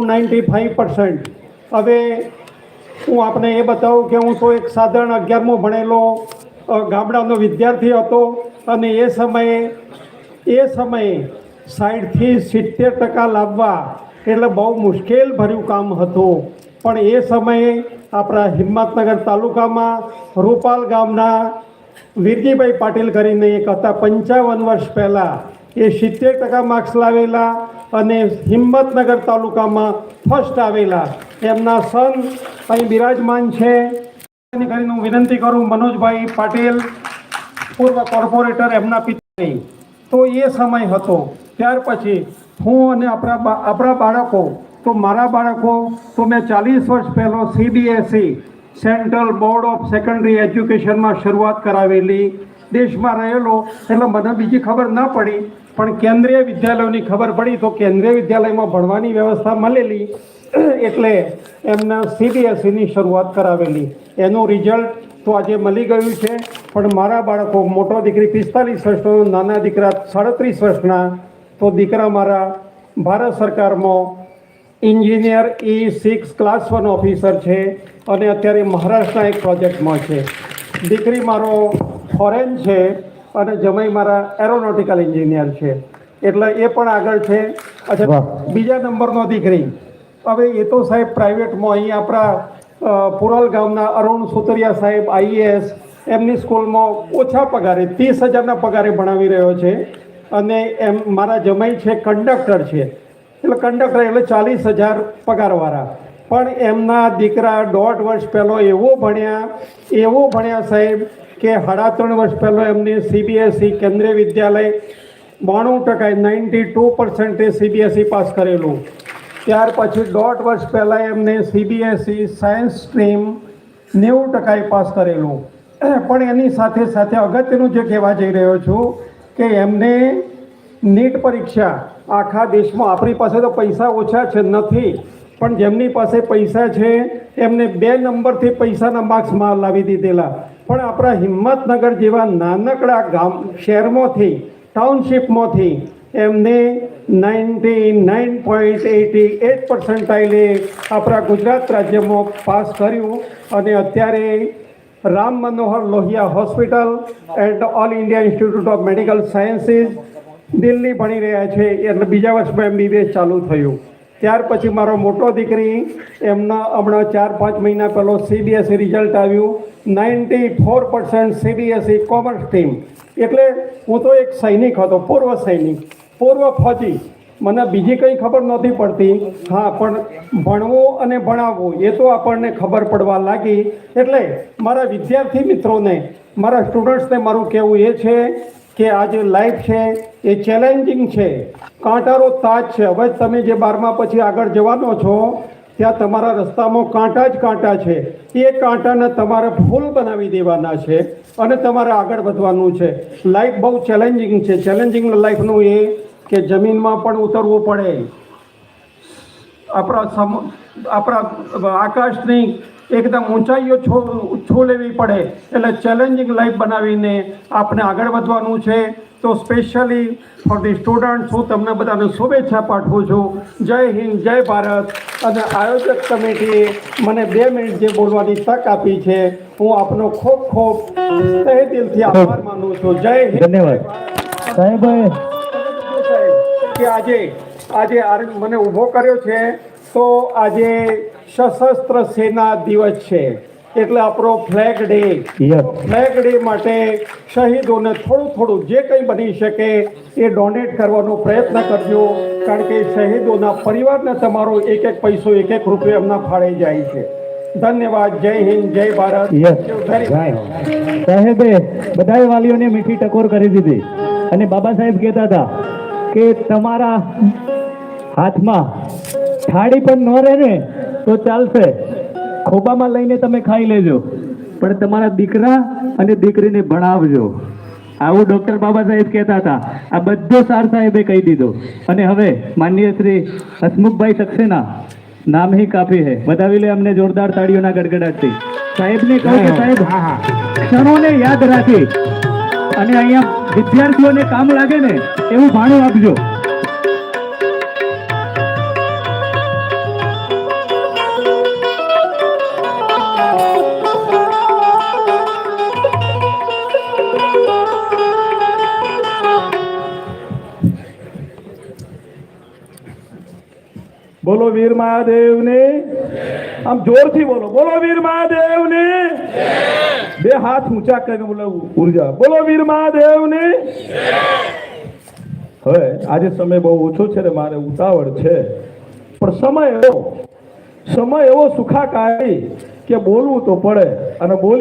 Ninety five percent હવે હું આપને એ બતાવું કે હું તો એક સાધારણ અગિયારમો ભણેલો ગામડાનો વિદ્યાર્થી હતો અને એ સમયે એ સમયે સાઠથી સિત્તેર ટકા લાવવા એટલે બહુ મુશ્કેલ ભર્યું કામ હતું. પણ એ સમયે આપણા હિંમતનગર તાલુકામાં રૂપાલ ગામના વીરજીભાઈ પાટીલ કરીને એક હતા, પંચાવન વર્ષ પહેલાં એ સિત્તેર ટકા માર્ક્સ લાવેલા અને હિંમતનગર તાલુકામાં ફર્સ્ટ આવેલા. એમના સન અહીં બિરાજમાન છે. કરીને હું વિનંતી કરું, મનોજભાઈ પાટીલ, પૂર્વ કોર્પોરેટર, એમના પિતાની. તો એ સમય હતો. ત્યાર પછી હું અને આપણા આપણા બાળકો, તો મારા બાળકો, તો મેં ચાલીસ વર્ષ પહેલો CBSE central board of secondary એજ્યુકેશનમાં શરૂઆત કરાવેલી. દેશમાં રહેલો, એટલે મને બીજી ખબર ન પડી. પણ કેન્દ્રીય વિદ્યાલયોની ખબર પડી તો કેન્દ્રીય વિદ્યાલયમાં ભણવાની વ્યવસ્થા મળેલી, એટલે એમને સીબીએસઈની શરૂઆત કરાવેલી. એનું રિઝલ્ટ તો આજે મળી ગયું છે, પણ મારા બાળકો, મોટો દીકરી પિસ્તાલીસ વર્ષનો, નાના દીકરા સાડત્રીસ વર્ષના, તો દીકરા મારા ભારત સરકારમાં engineer E six class one officer છે અને અત્યારે મહારાષ્ટ્રના એક પ્રોજેક્ટમાં છે. દીકરી મારો ફોરેન છે અને જમાઈ મારા એરોનોટિકલ એન્જિનિયર છે. એટલે એ પણ આગળ છે. અચ્છા બીજા નંબરનો દીકરી. હવે એ તો સાહેબ પ્રાઇવેટમાં અહીં આપણા પુરલ ગામના અરુણ સુતરિયા સાહેબ આઈએએસ એમની સ્કૂલમાં ઓછા પગારે ત્રીસ હજારના પગારે ભણાવી રહ્યો છે. અને એમ મારા જમાઈ છે કંડક્ટર છે. એટલે કંડક્ટર એટલે ચાલીસ હજાર પગારવાળા. પણ એમના દીકરા દોઢ વર્ષ પહેલો એવો ભણ્યા એવો ભણ્યા સાહેબ કે સાડા ત્રણ વર્ષ પહેલો એમને સીબીએસઈ કેન્દ્રીય વિદ્યાલય બાણું ટકા નાઇન્ટી ટુ પર્સન્ટે સીબીએસઈ પાસ કરેલું. ત્યાર પછી દોઢ વર્ષ પહેલાં એમને સીબીએસઈ સાયન્સ સ્ટ્રીમ નેવું ટકાએ પાસ કરેલું. પણ એની સાથે સાથે અગત્યનું જે કહેવા જઈ રહ્યો છું કે એમને નીટ પરીક્ષા આખા દેશમાં, આપણી પાસે તો પૈસા ઓછા છે, નથી, પણ જેમની પાસે પૈસા છે, એમને બે નંબરથી પૈસાના માર્ક્સમાં લાવી દીધેલા. પણ આપણા હિંમતનગર જેવા નાનકડા ગામ શહેરમાંથી ટાઉનશીપમાંથી એમને ninety nine point eighty eight પર્સન્ટાઇલે આપણા ગુજરાત રાજ્યમાં પાસ કર્યું અને અત્યારે Ram Manohar Lohia hospital and All India Institute of Medical Sciences Delhi ભણી રહ્યા છે. એટલે બીજા વર્ષમાં એમબીબીએસ ચાલુ થયું. ત્યાર પછી મારો મોટો દીકરી, એમના હમણાં ચાર, પાંચ મહિના પહેલો સીબીએસઈ રિઝલ્ટ આવ્યું. Ninety four percent CBSE commerce team એટલે હું તો એક સૈનિક હતો, પૂર્વ સૈનિક. પૂર્વ ફોજી. મને બીજી કંઈ ખબર નહોતી પડતી. હા, પણ ભણવું અને ભણાવવું, એ તો આપણને ખબર પડવા લાગી. એટલે મારા વિદ્યાર્થી મિત્રોને, મારા સ્ટુડન્ટ્સને મારું કહેવું એ છે કે આ જે લાઈફ છે, એ ચેલેન્જિંગ છે. કાંટારો તાજ છે. હવે તમે જે બારમા પછી આગળ જવાનો છો, ત્યાં તમારા રસ્તામાં કાંટા જ કાંટા છે. એ કાંટાને તમારે ફૂલ બનાવી દેવાના છે અને તમારે આગળ વધવાનું છે. લાઈફ બહુ ચેલેન્જિંગ છે. ચેલેન્જિંગ લાઈફનું એ કે જમીનમાં પણ ઉતરવું પડે. આપણા સમ, આપણા આકાશની એકદમ ઊંચાઈઓ છો છો લેવી પડે એટલે ચેલેન્જિંગ લાઈફ બનાવીને આપણે આગળ વધવાનું છે. તો સ્પેશિયલી ફોર ધી સ્ટુડન્ટ હું તમને બધાને શુભેચ્છા પાઠવું છું. જય હિન્દ જય ભારત. અને આયોજક કમિટીએ મને બે મિનિટ જે બોલવાની તક આપી છે હું આપનો ખૂબ ખૂબ તહે દિલથી આભાર માનું છું. જય હિન્દ ધન્યવાદ. સાહેબ કે આજે આજે મને ઊભો કર્યો છે. તો આજે સશસ્ત્ર સેના દિવસ છે. એટલે આપણો ફ્લેગ ડે ફ્લેગ ડે માટે શહીદોને થોડું થોડું જે કંઈ બની શકે એ ડોનેટ કરવાનો પ્રયત્ન કરજો. કારણ કે શહીદોના પરિવારને તમારો એક એક પૈસો એક એક રૂપિયો એમના ફાળે જાય છે. ધન્યવાદ. જય હિન્દ જય ભારત. સાહેબે બધાય વાલીઓને મીઠી ટકોર કરી દીધી. અને બાબા સાહેબ કહેતા હતા કે તમારા હાથમાં થાળી પણ ન રહે ને, તો ચાલશે. ખોબામાં લઈને તમે ખાઈ લેજો. પણ તમારા દીકરા અને દીકરીને ભણાવજો. આવું ડોક્ટર બાબા સાહેબ કહેતા હતા. આ બધો સાર સાહેબે કહી દીધો. અને હવે માનનીય શ્રી હસમુખભાઈ સક્સેના નામ હી કાફી હે. બતાવી લે અમને જોરદાર તાળીઓના ગડગડાટથી. સાહેબને કહું કે સાહેબ, ક્ષણોને યાદ રાખી. અને અહીંયા વિદ્યાર્થીઓને કામ લાગે ને, એવું ભાણું આપજો. બોલો વીર મહાદેવની. આમ જોરથી બોલો. બોલો વીર મહાદેવની. બે હાથ ઊંચા કરીને બોલો, ઊર્જા. બોલો વીર મહાદેવની. હવે આજે સમય બહુ ઓછો છે ને, મારે ઉતાવળ છે. પણ સમય એવો. સમય એવો સુખાકારી કે બોલવું તો પડે અને બોલી